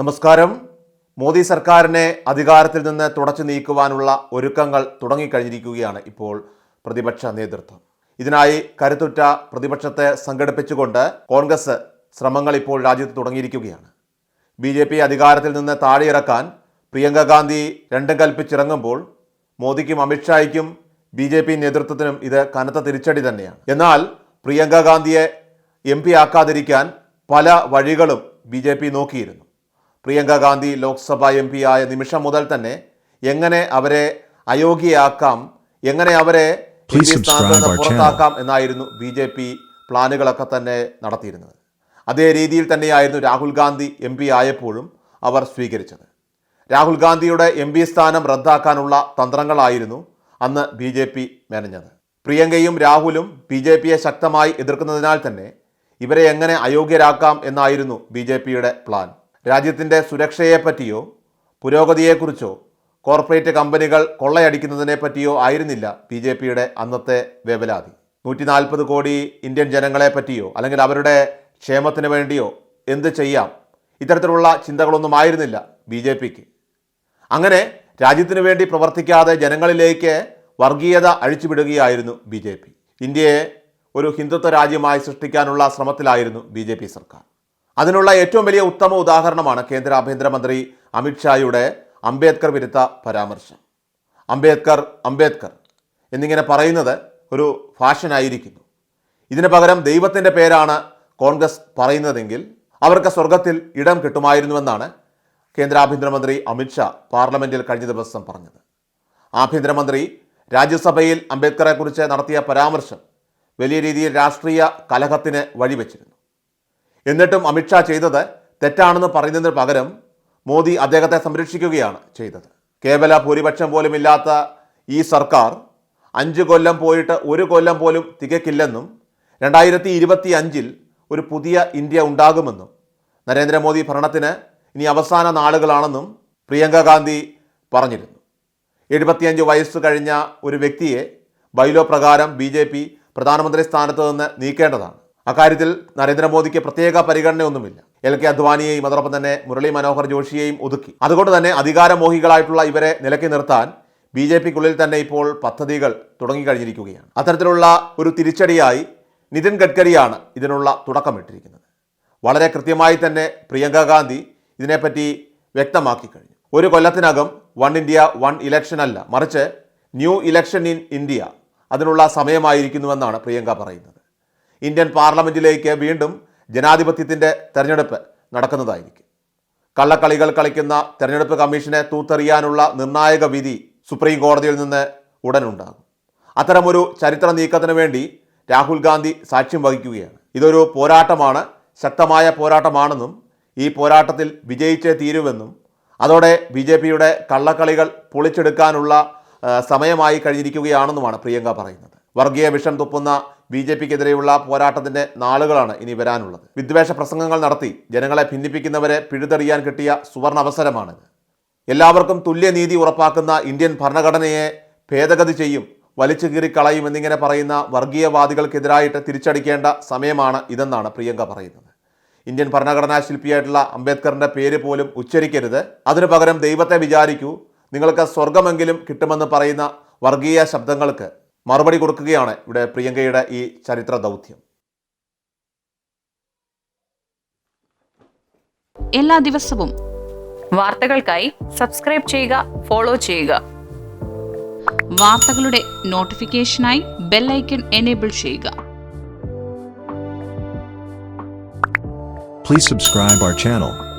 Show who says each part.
Speaker 1: നമസ്കാരം. മോദി സർക്കാരിനെ അധികാരത്തിൽ നിന്ന് തുടച്ചു നീക്കുവാനുള്ള ഒരുക്കങ്ങൾ തുടങ്ങിക്കഴിഞ്ഞിരിക്കുകയാണ് ഇപ്പോൾ പ്രതിപക്ഷ നേതൃത്വം. ഇതിനായി കരുത്തുറ്റ പ്രതിപക്ഷത്തെ സംഘടിപ്പിച്ചുകൊണ്ട് കോൺഗ്രസ് ശ്രമങ്ങൾ ഇപ്പോൾ രാജ്യത്ത് തുടങ്ങിയിരിക്കുകയാണ്. ബി ജെ പി അധികാരത്തിൽ നിന്ന് താഴെയിറക്കാൻ പ്രിയങ്ക ഗാന്ധി രണ്ടും കൽപ്പിച്ചിറങ്ങുമ്പോൾ മോദിക്കും അമിത്ഷായ്ക്കും ബി ജെ പി നേതൃത്വത്തിനും ഇത് കനത്ത തിരിച്ചടി തന്നെയാണ്. എന്നാൽ പ്രിയങ്ക ഗാന്ധിയെ എം പി ആക്കാതിരിക്കാൻ പല വഴികളും ബി ജെ പി നോക്കിയിരുന്നു. പ്രിയങ്ക ഗാന്ധി ലോക്സഭ എം പി ആയ നിമിഷം മുതൽ തന്നെ എങ്ങനെ അവരെ അയോഗ്യയാക്കാം എങ്ങനെ അവരെ. പുറത്താക്കാം എന്നായിരുന്നു ബി ജെ പി പ്ലാനുകളൊക്കെ തന്നെ നടത്തിയിരുന്നത്. അതേ രീതിയിൽ തന്നെയായിരുന്നു രാഹുൽ ഗാന്ധി എം പി ആയപ്പോഴും അവർ സ്വീകരിച്ചത്. രാഹുൽ ഗാന്ധിയുടെ എം പി സ്ഥാനം റദ്ദാക്കാനുള്ള തന്ത്രങ്ങളായിരുന്നു അന്ന് ബി ജെ പി മെനഞ്ഞത്. പ്രിയങ്കയും രാഹുലും ബി ജെ പിയെ ശക്തമായി എതിർക്കുന്നതിനാൽ തന്നെ ഇവരെ എങ്ങനെ അയോഗ്യരാക്കാം എന്നായിരുന്നു ബി ജെ പിയുടെ പ്ലാൻ. രാജ്യത്തിന്റെ സുരക്ഷയെപ്പറ്റിയോ പുരോഗതിയെക്കുറിച്ചോ കോർപ്പറേറ്റ് കമ്പനികൾ കൊള്ളയടിക്കുന്നതിനെ പറ്റിയോ ആയിരുന്നില്ല ബി ജെ പിയുടെ അന്നത്തെ വേവലാതി. നൂറ്റി നാൽപ്പത് കോടി ഇന്ത്യൻ ജനങ്ങളെ പറ്റിയോ അല്ലെങ്കിൽ അവരുടെ ക്ഷേമത്തിന് വേണ്ടിയോ എന്ത് ചെയ്യാം? ഇത്തരത്തിലുള്ള ചിന്തകളൊന്നും ആയിരുന്നില്ല ബി ജെ പിക്ക്. അങ്ങനെ രാജ്യത്തിനു വേണ്ടി പ്രവർത്തിക്കാതെ ജനങ്ങളിലേക്ക് വർഗീയത അഴിച്ചുവിടുകയായിരുന്നു ബി ജെ പി. ഇന്ത്യയെ ഒരു ഹിന്ദുത്വ രാജ്യമായി സൃഷ്ടിക്കാനുള്ള ശ്രമത്തിലായിരുന്നു ബി സർക്കാർ. അതിനുള്ള ഏറ്റവും വലിയ ഉത്തമ ഉദാഹരണമാണ് കേന്ദ്ര ആഭ്യന്തരമന്ത്രി അമിത്ഷായുടെ അംബേദ്കർ വിരുദ്ധ പരാമർശം. അംബേദ്കർ അംബേദ്കർ എന്നിങ്ങനെ പറയുന്നത് ഒരു ഫാഷനായിരിക്കുന്നു ഇതിന് പകരം ദൈവത്തിന്റെ പേരാണ് കോൺഗ്രസ് പറയുന്നതെങ്കിൽ അവർക്ക് സ്വർഗത്തിൽ ഇടം കിട്ടുമായിരുന്നുവെന്നാണ് കേന്ദ്ര ആഭ്യന്തരമന്ത്രി അമിത്ഷാ പാർലമെന്റിൽ കഴിഞ്ഞ ദിവസം പറഞ്ഞത്. ആഭ്യന്തരമന്ത്രി രാജ്യസഭയിൽ അംബേദ്കറെക്കുറിച്ച് നടത്തിയ പരാമർശം വലിയ രീതിയിൽ രാഷ്ട്രീയ കലഹത്തിന് വഴിവെച്ചിരുന്നു. എന്നിട്ടും അമിത്ഷാ ചെയ്തത് തെറ്റാണെന്ന് പറയുന്നതിന് പകരം മോദി അദ്ദേഹത്തെ സംരക്ഷിക്കുകയാണ് ചെയ്തത്. കേവല ഭൂരിപക്ഷം പോലും ഇല്ലാത്ത ഈ സർക്കാർ അഞ്ച് കൊല്ലം പോയിട്ട് ഒരു കൊല്ലം പോലും തികക്കില്ലെന്നും രണ്ടായിരത്തി ഇരുപത്തി അഞ്ചിൽ ഒരു പുതിയ ഇന്ത്യ ഉണ്ടാകുമെന്നും നരേന്ദ്രമോദി ഭരണത്തിന് ഇനി അവസാന നാളുകളാണെന്നും പ്രിയങ്ക ഗാന്ധി പറഞ്ഞിരുന്നു. എഴുപത്തിയഞ്ച് വയസ്സ് കഴിഞ്ഞ ഒരു വ്യക്തിയെ ബൈലോ പ്രകാരം ബി ജെ പി പ്രധാനമന്ത്രി സ്ഥാനത്ത് നിന്ന് നീക്കേണ്ടതാണ്. അക്കാര്യത്തിൽ നരേന്ദ്രമോദിക്ക് പ്രത്യേക പരിഗണനയൊന്നുമില്ല. എൽ കെ അദ്വാനിയെയും അതോടൊപ്പം തന്നെ മുരളി മനോഹർ ജോഷിയെയും ഒതുക്കി. അതുകൊണ്ട് തന്നെ അധികാരമോഹികളായിട്ടുള്ള ഇവരെ നിലക്കി നിർത്താൻ ബി ജെ പിക്കുള്ളിൽ തന്നെ ഇപ്പോൾ പദ്ധതികൾ തുടങ്ങിക്കഴിഞ്ഞിരിക്കുകയാണ്. അത്തരത്തിലുള്ള ഒരു തിരിച്ചടിയായി നിതിൻ ഗഡ്കരിയാണ് ഇതിനുള്ള തുടക്കമിട്ടിരിക്കുന്നത്. വളരെ കൃത്യമായി തന്നെ പ്രിയങ്ക ഗാന്ധി ഇതിനെപ്പറ്റി വ്യക്തമാക്കി കഴിഞ്ഞു ഒരു കൊല്ലത്തിനകം വൺ ഇന്ത്യ വൺ ഇലക്ഷൻ അല്ല മറിച്ച് ന്യൂ ഇലക്ഷൻ ഇൻ ഇന്ത്യ അതിനുള്ള സമയമായിരിക്കുന്നുവെന്നാണ് പ്രിയങ്ക പറയുന്നത്. ഇന്ത്യൻ പാർലമെന്റിലേക്ക് വീണ്ടും ജനാധിപത്യത്തിന്റെ തെരഞ്ഞെടുപ്പ് നടക്കുന്നതായിരിക്കും. കള്ളക്കളികൾ കളിക്കുന്ന തെരഞ്ഞെടുപ്പ് കമ്മീഷനെ തൂത്തെറിയാനുള്ള നിർണായക വിധി സുപ്രീം കോടതിയിൽ നിന്ന് ഉടനുണ്ടാകും. അത്തരമൊരു ചരിത്ര നീക്കത്തിന് വേണ്ടി രാഹുൽ ഗാന്ധി സാക്ഷ്യം വഹിക്കുകയാണ്. ഇതൊരു പോരാട്ടമാണ് ശക്തമായ പോരാട്ടമാണെന്നും ഈ പോരാട്ടത്തിൽ വിജയിച്ചേ തീരുമെന്നും അതോടെ ബി ജെ പിയുടെ കള്ളക്കളികൾ പൊളിച്ചെടുക്കാനുള്ള സമയമായി കഴിഞ്ഞിരിക്കുകയാണെന്നുമാണ് പ്രിയങ്ക പറയുന്നത്. വർഗീയ വിഷം തുപ്പുന്ന ബി ജെ പിക്കെതിരെയുള്ള പോരാട്ടത്തിന്റെ നാളുകളാണ് ഇനി വരാനുള്ളത്. വിദ്വേഷ പ്രസംഗങ്ങൾ നടത്തി ജനങ്ങളെ ഭിന്നിപ്പിക്കുന്നവരെ പിഴുതെറിയാൻ കിട്ടിയ സുവർണ അവസരമാണിത് എല്ലാവർക്കും തുല്യനീതി ഉറപ്പാക്കുന്ന ഇന്ത്യൻ ഭരണഘടനയെ ഭേദഗതി ചെയ്യും വലിച്ചു കീറിക്കളയും എന്നിങ്ങനെ പറയുന്ന വർഗീയവാദികൾക്കെതിരായിട്ട് തിരിച്ചടിക്കേണ്ട സമയമാണ് ഇതെന്നാണ് പ്രിയങ്ക പറയുന്നത്. ഇന്ത്യൻ ഭരണഘടനാ ശില്പിയായിട്ടുള്ള അംബേദ്കറിന്റെ പേര് പോലും ഉച്ചരിക്കരുത്. അതിനു പകരം ദൈവത്തെ വിചാരിക്കൂ നിങ്ങൾക്ക് സ്വർഗമെങ്കിലും കിട്ടുമെന്ന് പറയുന്ന വർഗീയ ശബ്ദങ്ങൾക്ക് മറുപടി കൊടുക്കുകയാണ് ഇവിടെ പ്രിയങ്കയുടെ ഈ ചരിത്ര ദൗത്യം.
Speaker 2: എല്ലാ ദിവസവും
Speaker 3: വാർത്തകൾക്കായി സബ്സ്ക്രൈബ് ചെയ്യുക ഫോളോ ചെയ്യുക.
Speaker 2: വാർത്തകളുടെ നോട്ടിഫിക്കേഷനായി ബെല്ലൈക്കൺ എനേബിൾ ചെയ്യുക.
Speaker 4: Please subscribe our channel.